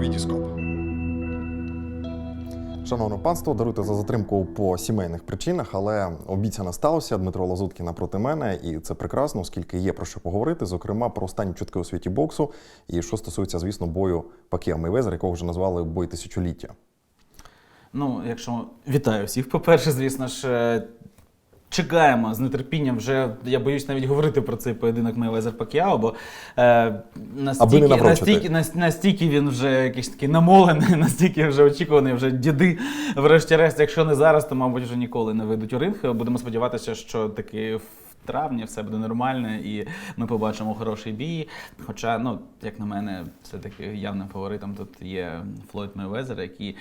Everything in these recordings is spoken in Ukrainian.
Вітіскоп. Шановне панство, даруйте за затримку по сімейних причинах, але обіцяне сталося. Дмитро Лазуткін напроти мене, і це прекрасно, оскільки є про що поговорити, зокрема про останні чутки у світі боксу, і що стосується, звісно, бою Пакіа Мейвезер, якого вже назвали бой тисячоліття. Ну, якщо вітаю всіх, по-перше, звісно ж. Чекаємо з нетерпінням вже. Я боюсь навіть говорити про цей поєдинок Мейвезер Пакіао, бо е, настільки, настільки, нас- настільки він вже якийсь такий намолений, настільки вже очікуваний, вже діди. Врешті-решт, якщо не зараз, то мабуть вже ніколи не вийдуть у ринг. Будемо сподіватися, що таки в травні все буде нормально і ми побачимо хороший бій. Хоча, ну, як на мене, все-таки явним фаворитом тут є Флойд Мейвезер, який.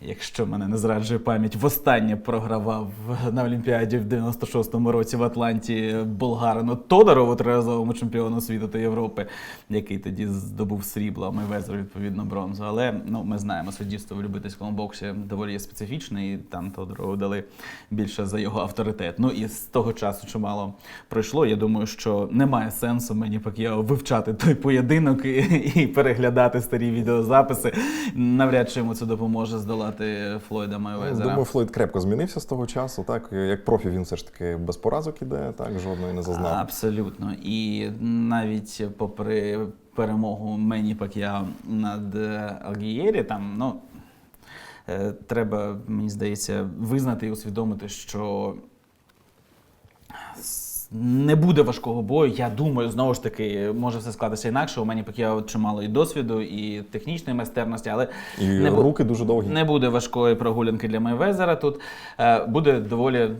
Якщо мене не зраджує пам'ять, востаннє програвав на Олімпіаді в 96-му році в Атланті болгарину Тодорову, триразовому чемпіону світу та Європи, який тоді здобув срібло, а Мейвезер, відповідно, бронзу. Але ну, ми знаємо, суддівство в любительському боксі доволі є специфічне, і там Тодорову дали більше за його авторитет. Ну і з того часу чимало пройшло. Я думаю, що немає сенсу мені поки вивчати той поєдинок і, і переглядати старі відеозаписи. Навряд чи йому це допоможе здолати Флойда Майвезера. Думаю, Флойд крепко змінився з того часу. Так як профі він все ж таки без поразок іде, так жодної не зазнав. Абсолютно. І навіть попри перемогу Мені Пак'яо над е, Алгієрі, там, ну. е, Треба, мені здається, визнати і усвідомити, що не буде важкого бою. Я думаю, знову ж таки, може все складатися інакше. У мене Пак'яо чимало і досвіду, і технічної майстерності, але І не бу- руки дуже довгі. не буде важкої прогулянки для Мейвезера тут. Е, Буде доволі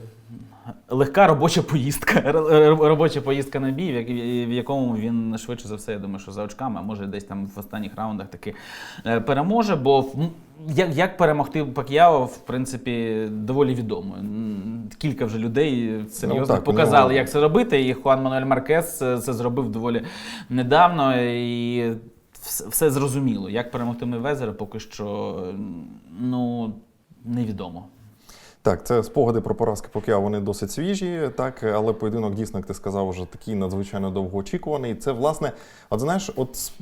легка робоча поїздка. Робоча поїздка на бій, в якому він швидше за все, я думаю, що за очками, а може десь там в останніх раундах таки е, переможе. Бо як, як перемогти Пак'яо, в принципі, доволі відомо. Кілька вже людей серйозно Ну, показали, ну- як це робити. І Хуан Мануель Маркес е, це зробив доволі недавно. І все, зрозуміло. Як перемогти Мейвезера, поки що ну, невідомо. Так, це спогади про поразки Пакіа, вони досить свіжі, так, але поєдинок дійсно, як ти сказав, вже такий надзвичайно довгоочікуваний. Це, власне, от знаєш, от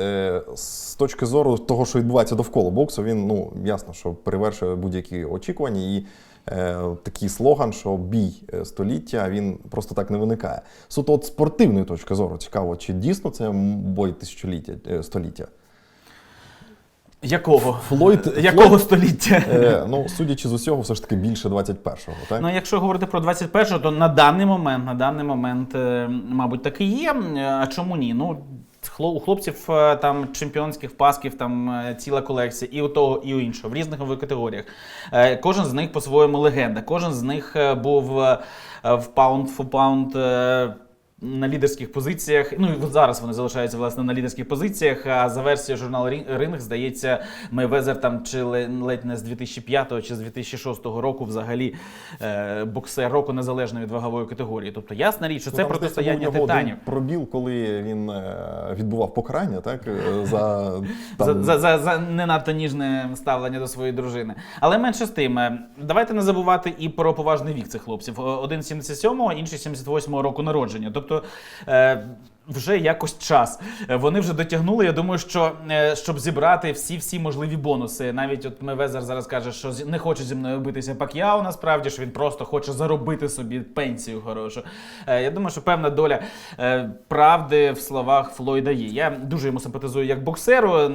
е, з точки зору того, що відбувається довкола боксу, він ну ясно, що перевершує будь-які очікування. І е, такий слоган, що бій століття, він просто так не виникає. Суто от спортивної точки зору цікаво, чи дійсно це бой тисячоліття е, століття? Якого? Флойд- Якого Флойд- століття? Е, ну, судячи з усього, все ж таки більше 21-го, так? Ну, якщо говорити про 21-го, то на даний момент, на даний момент, е, мабуть, так і є. Е, А чому ні? Ну, у хлопців е, там чемпіонських пасків там ціла колекція, і у того, і у іншого, в різних категоріях. Кожен з них по-своєму легенда. Кожен з них був в паунд фо паунд. На лідерських позиціях, ну і зараз вони залишаються власне на лідерських позиціях. А за версією журналу Ринг, здається, Мейвезер там чи ле- ледь не з 2005 чи з 2006 року взагалі е, боксер року незалежно від вагової категорії. Тобто ясна річ, що Ну, це здається, протистояння титанів. Пробіл, коли він е, відбував покарання, так е, за За, там, за, за, за не надто ніжне ставлення до своєї дружини. Але менше з тим, давайте не забувати і про поважний вік цих хлопців. Один 77-го, інший 78-го року народження. Тобто. Е, вже якось час. Е, Вони вже дотягнули. Я думаю, що е, щоб зібрати всі всі можливі бонуси. Навіть от Мевезер зараз каже, що не хоче зі мною битися Пак'яо, насправді що він просто хоче заробити собі пенсію хорошу. Я думаю, що певна доля правди в словах Флойда є. Я дуже йому симпатизую як боксеру,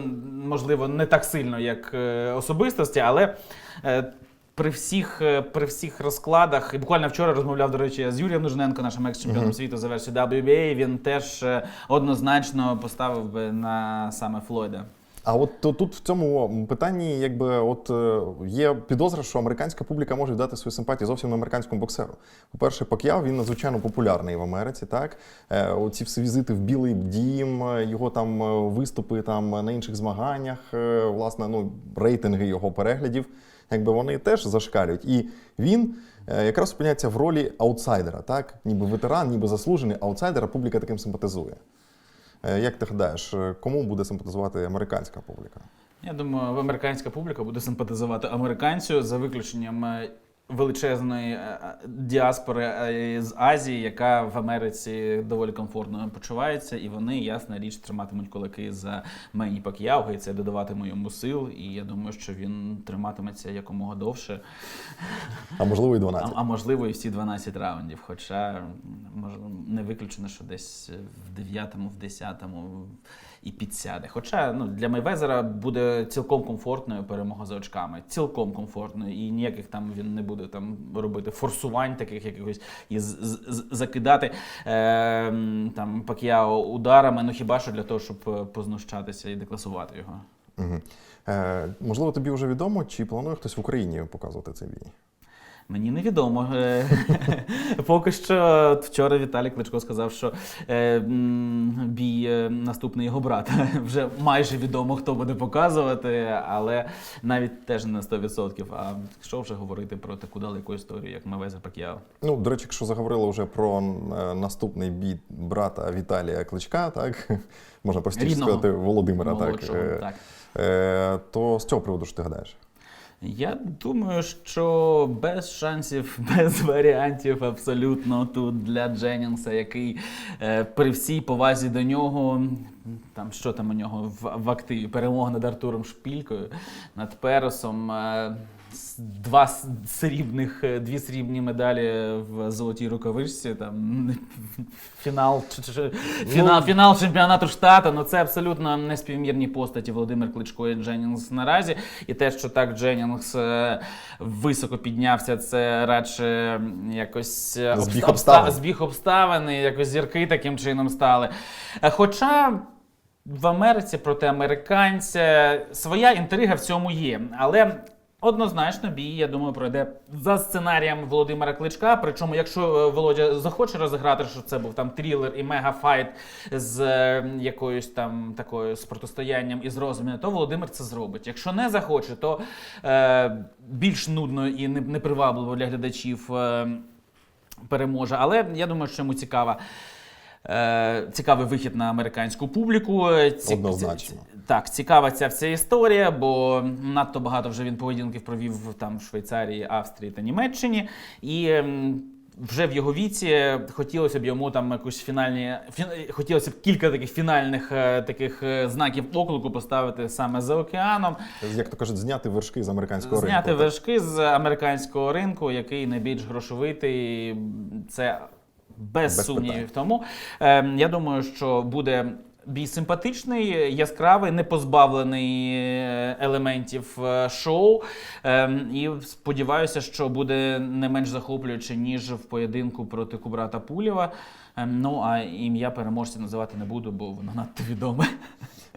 можливо, не так сильно, як особистості, але. При всіх, е, при всіх розкладах, і буквально вчора розмовляв, до речі, з Юрієм Нужненко, нашим екс-чемпіоном світу за версію WBA, Він теж е, однозначно поставив би на саме Флойда. А от тут в цьому питанні, якби от е, є підозра, що американська публіка може віддати свою симпатію зовсім не американському боксеру. По-перше, Пак'яо, він надзвичайно популярний в Америці. Так Е, оці всі візити в Білий Дім, е, його там виступи там на інших змаганнях, власне, ну рейтинги його переглядів, якби вони теж зашкалюють. І він. Якраз опиняється в ролі аутсайдера, так? Ніби ветеран, ніби заслужений аутсайдер, а публіка таким симпатизує. Е, Як ти гадаєш, е, кому буде симпатизувати американська публіка? Я думаю, американська публіка буде симпатизувати американцю за виключенням е, величезної е, діаспори е, з Азії, яка в Америці доволі комфортно почувається, і вони, ясна річ, триматимуть кулаки за Мені Пак'яо, і це додаватиме йому сил. І я думаю, що він триматиметься якомога довше, А можливо, і а, 12. а можливо, і всі 12 раундів. Хоча можливо, не виключено, що десь в 9-му, в 10-му і підсяде. Хоча ну, для Мейвезера буде цілком комфортною перемога за очками. Цілком комфортною. І ніяких там він не буде там робити форсувань, таких якихось і закидати е, там Пак'яо ударами. Ну хіба що для того, щоб е, познущатися і декласувати його. Угу. Е, можливо, тобі вже відомо, чи планує хтось в Україні показувати цей бій? Мені невідомо. Е, Поки що вчора Віталій Кличко сказав, що е, бій е, наступний його брат. Вже майже відомо, хто буде показувати, але навіть теж не на 100%. А що вже говорити про таку далеку історію, як Мевеза Пак'яо? Ну, до речі, якщо заговорили вже про наступний бій брата Віталія Кличка, так можна простіше Рідного. сказати Володимира, так, Молодшого, так. е, то з цього приводу що ти гадаєш? Я думаю, що без шансів, без варіантів абсолютно тут для Дженнінгса, який е, при всій повазі до нього, там що там у нього в, в активі, перемога над Артуром Шпількою, над Пересом. Е, Два срібних, е, дві срібні медалі в золотій рукавичці, там фінал, чи- чи- фінал, фінал чемпіонату штату. Ну це абсолютно неспівмірні постаті Володимир Кличко і Дженнінгс наразі. І те, що так Дженнінгс е, високо піднявся, це радше якось е, Збіг обста- обставин. збіг обставин, і якось зірки таким чином стали. Хоча. В Америці проти американця своя інтрига в цьому є. Але однозначно бій, я думаю, пройде за сценарієм Володимира Кличка. Причому, якщо е, Володя захоче розіграти, що це був там трилер і мегафайт з е, якоюсь там такою з протистоянням із розуміння, то Володимир це зробить. Якщо не захоче, то е, більш нудно і непривабливо для глядачів. Е, переможе. Але я думаю, що йому цікава. Е, цікавий вихід на американську публіку. Однозначно. Так, цікава ця вся історія, бо надто багато вже він поєдинків провів там в Швейцарії, Австрії та Німеччині. І вже в його віці хотілося б йому там якусь фінальні фі- хотілося б кілька таких фінальних е, таких е, знаків оклику поставити саме за океаном. Як то кажуть, зняти вершки з американського Зняти ринку. так? вершки з американського ринку, який найбільш грошовитий. Це без, Без сумнівів. Тому е, я думаю, що буде. Бій симпатичний, яскравий, не позбавлений е, елементів е, шоу. Ем, і сподіваюся, що буде не менш захоплююче, ніж в поєдинку проти Кубрата Пулєва. Ем, ну а ім'я переможця називати не буду, бо воно надто відоме.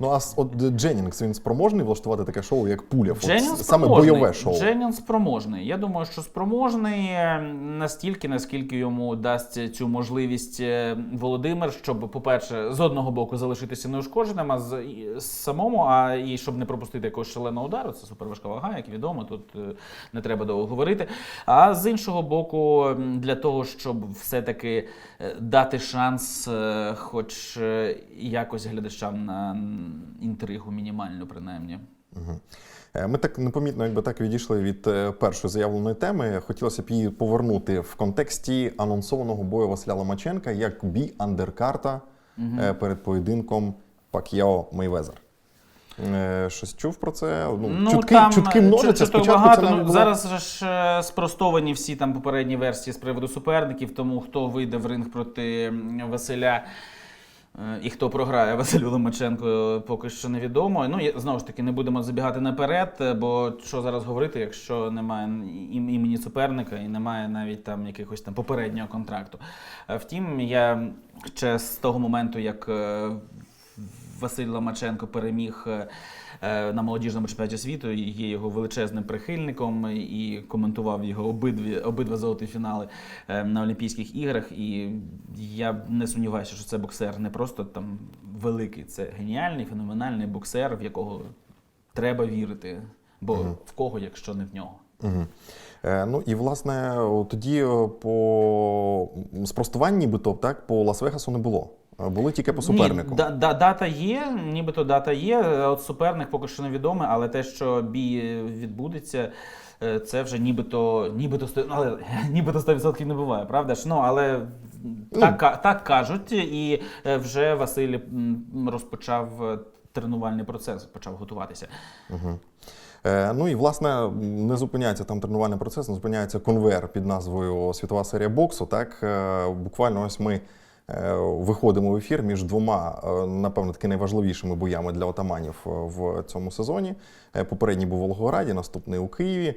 Ну а от Дженнінгс він спроможний влаштувати таке шоу, як Пулєв. От саме бойове шоу. Дженнін спроможний. Я думаю, що спроможний е, настільки, наскільки йому дасть цю можливість е, Володимир, щоб, по-перше, з одного боку залишитися неушкодженим, а з, самому, а і щоб не пропустити якогось шаленого удару. Це суперважка вага, як відомо, тут е, не треба довго говорити. А з іншого боку, для того, щоб все-таки е, дати шанс, хоч якось глядачам на інтригу мінімальну, принаймні. Е, Ми так непомітно, якби так відійшли від е, першої заявленої теми. Хотілося б її повернути в контексті анонсованого бою Василя Ломаченка як бій андеркарта е, перед поєдинком Пак'яо Мейвезер. Е, Щось чув про це? Ну, чутки, чутки е, множаться. чуток Спочатку багато. це Ну, було... Зараз ж спростовані всі там попередні версії з приводу суперників, тому хто вийде в ринг проти Василя. Е, І хто програє Василю Ломаченко, поки що невідомо. Ну, знову ж таки, не будемо забігати наперед, е, бо що зараз говорити, якщо немає імені суперника і немає навіть там якихось там попереднього контракту. Е, Втім, я ще з того моменту, як е, Василь Ломаченко переміг е, е, на молодіжному чемпіонаті світу, і є його величезним прихильником і коментував його обидві обидва золоті фінали е, на Олімпійських іграх. І я не сумніваюся, що це боксер не просто там великий, це геніальний, феноменальний боксер, в якого треба вірити. Бо в кого, якщо не в нього. Угу. Е, ну і власне тоді по спростуванні нібито так по Лас-Вегасу не було. Е, Були тільки по супернику. Ні, да, да, дата є, нібито дата є. е, От суперник поки що невідомий, але те, що бій відбудеться, е, це вже нібито, нібито, сто- ну, але, нібито 100% не буває, правда ж? Ну, але так, ка- так кажуть, і е, вже Василь розпочав е, тренувальний процес, почав готуватися. Е, ну і власне не зупиняється там тренувальний процес, не зупиняється конвейер під назвою Світова серія боксу. Так Е, буквально ось ми е, виходимо в ефір між двома, е, напевно, таки найважливішими боями для отаманів е, в цьому сезоні. Е, Попередній був у Волгограді, наступний у Києві.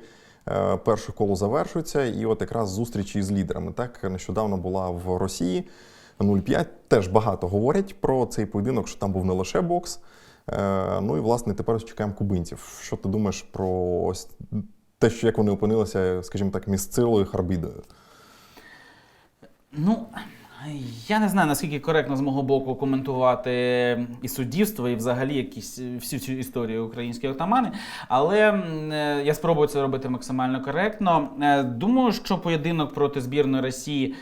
Е, Перше коло завершується, і от якраз зустрічі з лідерами. Так нещодавно була в Росії 0-5. Теж багато говорять про цей поєдинок, що там був не лише бокс. Е, Ну і власне тепер чекаємо кубинців. Що ти думаєш про ось те, що як вони опинилися, скажімо так, між Харбідою? Ну, я не знаю, наскільки коректно з мого боку коментувати і суддівство, і взагалі якісь е, всю цю історію українські отамани. Але е, я спробую це робити максимально коректно. Е, Думаю, що поєдинок проти збірної Росії.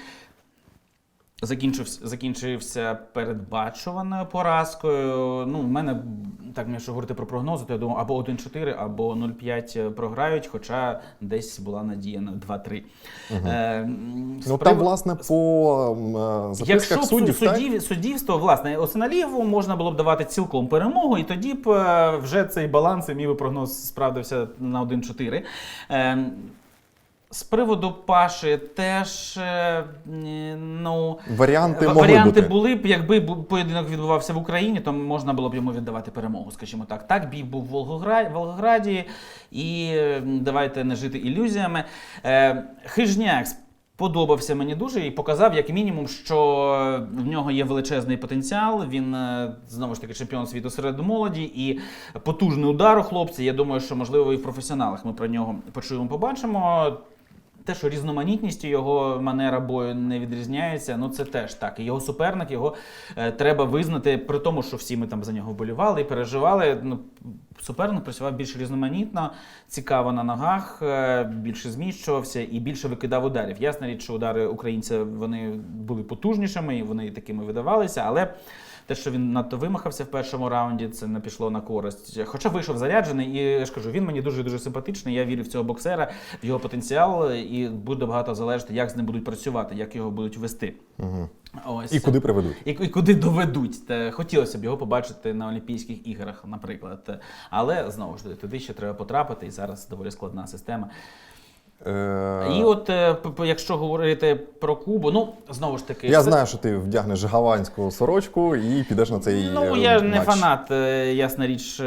Закінчився, закінчився передбачуваною поразкою. Ну, в мене, так якщо говорити про прогнози, то я думаю, або 1-4, або 0-5 програють, хоча десь була надія на 2-3. Е, Ну приводу- там, власне, по е, Якщо записках суддів, так? суддів, суддівство, власне, Осиналієву можна було б давати цілком перемогу, і тоді б е, вже цей баланс і мій би прогноз справдився на 1-4. Е, з приводу Паші теж е, ну, Варіанти варіанти бути. були б, якби поєдинок відбувався в Україні, то можна було б йому віддавати перемогу, скажімо так. Так, бій був в Волгограді, і давайте не жити ілюзіями. Е, Хижняк Подобався мені дуже і показав, як мінімум, що в нього є величезний потенціал. Він е, знову ж таки чемпіон світу серед молоді і потужний удар у хлопця. Я думаю, що можливо і в професіоналах ми про нього почуємо, побачимо. Те, що різноманітністю його манера бою не відрізняється, ну це теж так. Його суперник, його е, треба визнати, при тому, що всі ми там за нього вболівали і переживали. Ну, суперник працював більш різноманітно, цікаво на ногах, е, більше зміщувався і більше викидав ударів. Ясна річ, що удари українця вони були потужнішими, і вони такими видавалися, але. Те, що він надто вимахався в першому раунді, це не пішло на користь. Хоча вийшов заряджений, і я ж кажу, він мені дуже дуже симпатичний. Я вірю в цього боксера, в його потенціал, і буде багато залежати, як з ним будуть працювати, як його будуть вести. Мгм. Ось І куди приведуть? і, і куди доведуть. Та хотілося б його побачити на Олімпійських іграх, наприклад. Але знову ж туди ще треба потрапити, і зараз доволі складна система. Е, І от е, якщо говорити про Кубу, ну знову ж таки, Я це- знаю, що ти вдягнеш гаванську сорочку і підеш на цей Ну, е, я матч. не фанат, ясна річ.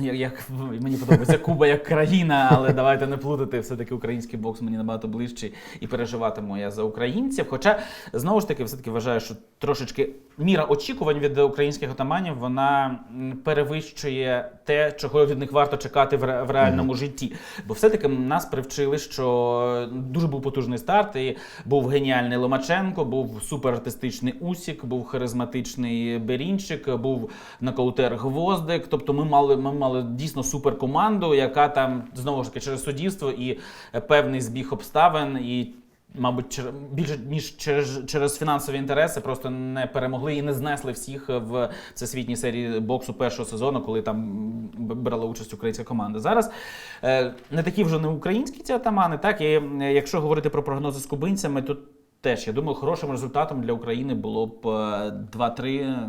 Як, як мені подобається Куба як країна, але давайте не плутати. Все-таки український бокс мені набагато ближчий і переживатиму я за українців. Хоча знову ж таки, все-таки вважаю, що трошечки міра очікувань від українських отаманів вона перевищує те, чого від них варто чекати в, ре- в реальному житті. Бо все-таки нас привчили, що дуже був потужний старт, і був геніальний Ломаченко, був суперартистичний Усік, був харизматичний Берінчик, був нокаутер Гвоздик. Тобто ми мали, ми мали дійсно суперкоманду, яка там знову ж таки через суддівство і е, певний збіг обставин і. Мабуть, більше ніж через, через фінансові інтереси просто не перемогли і не знесли всіх в всесвітній серії боксу першого сезону, коли там брала участь українська команда. Зараз е, не такі вже не українські ці атамани, так і е, якщо говорити про прогнози з кубинцями, то теж я думаю, хорошим результатом для України було б е, 2-3.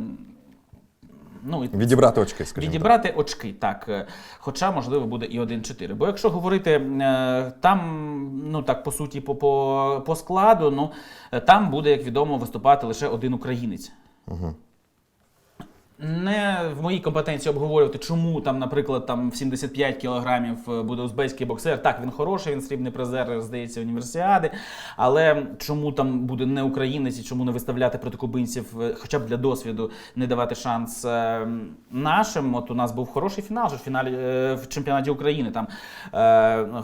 Ну, Відібрати очки, скажімо. так. Відібрати очки, так. Хоча, можливо, буде і 1-4. Бо якщо говорити е, там, ну так, по суті, по, по, по складу, ну е, там буде, як відомо, виступати лише один українець. Мгм. Не в моїй компетенції обговорювати, чому там, наприклад, там в 75 кілограмів е, буде узбецький боксер. Так, він хороший, він срібний призер, здається, універсіади. Але чому там буде не українець і чому не виставляти проти кубинців, е, хоча б для досвіду, не давати шанс е, нашим? От у нас був хороший фінал же в фіналі в чемпіонаті України. Там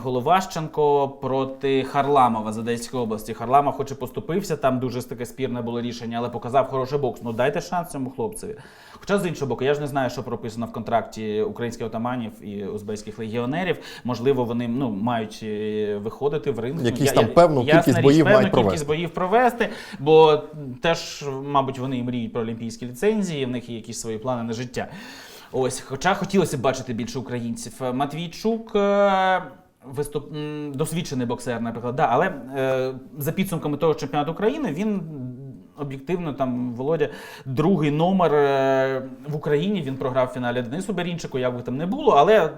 Головащенко проти Харламова з Одеської області. Харламов хоч і поступився, там дуже таке спірне було рішення, але показав хороший бокс. Ну дайте шанс цьому хлопцеві. Хоча з іншого боку, я ж не знаю, що прописано в контракті українських отаманів і узбекських легіонерів. Можливо, вони ну мають е, виходити в ринг. Якісь Я- там певну ясна кількість боїв певну мають кількість боїв провести, бо теж, мабуть, вони мріють про олімпійські ліцензії, в них є якісь свої плани на життя. Ось, хоча хотілося б бачити більше українців. Матвійчук. е, Виступ досвідчений боксер, наприклад, да, але е, за підсумками того чемпіонату України він об'єктивно там Володя другий номер е, в Україні. Він програв в фіналі Денису Берінчику, як би там не було, але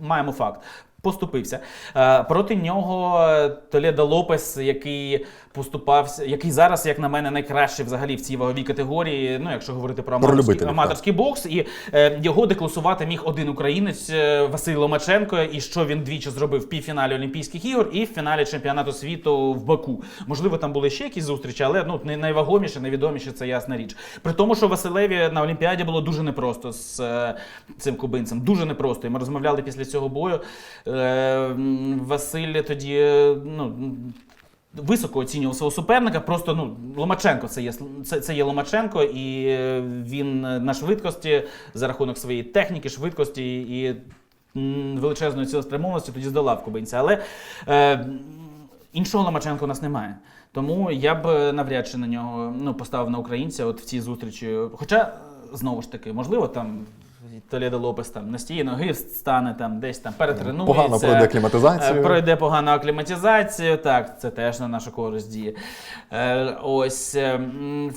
маємо факт. Поступився. Е, проти нього Толеда Лопес, який поступався, який зараз, як на мене, найкращий взагалі в цій ваговій категорії. Ну, якщо говорити про аматорський, аматорський бокс, і е, його декласувати міг один українець е, Василь Ломаченко, і що він двічі зробив в півфіналі Олімпійських ігор і в фіналі чемпіонату світу в Баку. Можливо, там були ще якісь зустрічі, але ну не найвагоміше, найвідоміше це ясна річ. При тому, що Василеві на Олімпіаді було дуже непросто з е, цим кубинцем. Дуже непросто. І ми розмовляли після цього бою. Е, Василь тоді е, ну. Високо оцінював свого суперника. Просто ну Ломаченко це є це, це є Ломаченко, і е, він на швидкості за рахунок своєї техніки, швидкості і величезної цілеспрямованості тоді здолав кубинця. Але е, іншого Ломаченка у нас немає. Тому я б е, навряд чи на нього ну, поставив на українця от в цій зустрічі. Хоча, е, знову ж таки, можливо, там. Толедо Лопес там на стії ноги стане там десь там перетренується. Погано пройде кліматизацію. Е, Пройде погану акліматизацію, так, це теж на нашу користь діє. Е, ось е,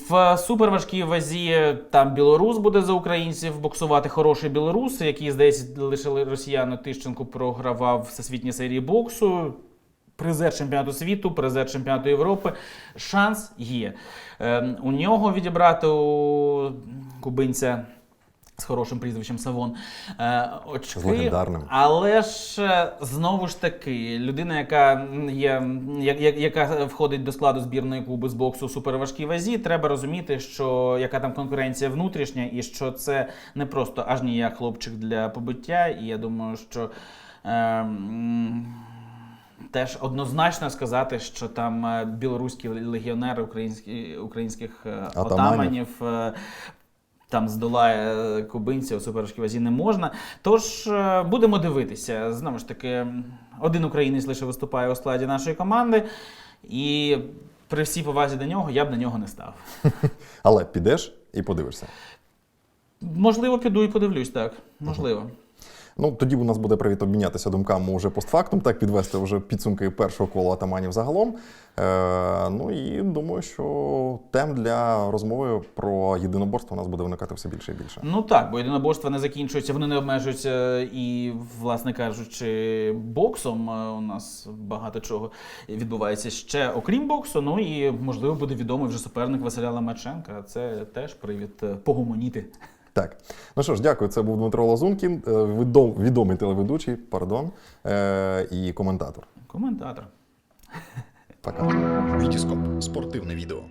в суперважкій вазі там білорус буде за українців боксувати хороший білорус, який, здається, лише росіяну Тищенку програвав всесвітній серії боксу. Призер чемпіонату світу, призер чемпіонату Європи. Шанс є. Е, у нього відібрати у кубинця з хорошим прізвищем Савон. Е, очки, З легендарним. Але ж е, знову ж таки, людина, яка є, я- я- яка входить до складу збірної клубу з боксу у суперважкій вазі, треба розуміти, що яка там конкуренція внутрішня, і що це не просто аж ніяк хлопчик для побиття. І я думаю, що. Е, Теж однозначно сказати, що там е, білоруські легіонери українські, українських отаманів там здолає кубинця у суперважкій вазі не можна. Тож е, будемо дивитися. Знову ж таки, один українець лише виступає у складі нашої команди, і при всій повазі до нього я б на нього не став. Але підеш і подивишся. Можливо, піду і подивлюсь, так. Можливо. Ну тоді у нас буде привід обмінятися думками уже постфактум, так підвести вже підсумки першого кола атаманів загалом. Е, ну і думаю, що тем для розмови про єдиноборство у нас буде виникати все більше і більше. Ну так, бо єдиноборства не закінчуються, вони не обмежуються і, власне кажучи, боксом. Е, У нас багато чого відбувається ще окрім боксу. Ну і можливо буде відомий вже суперник Василя Ломаченка. Це теж привід е, погомоніти. Так, ну що ж, дякую. Це був Дмитро Лазункін, е, відом- відомий телеведучий, пардон, е, і коментатор. Коментатор. Пока. Вітіскоп спортивне відео.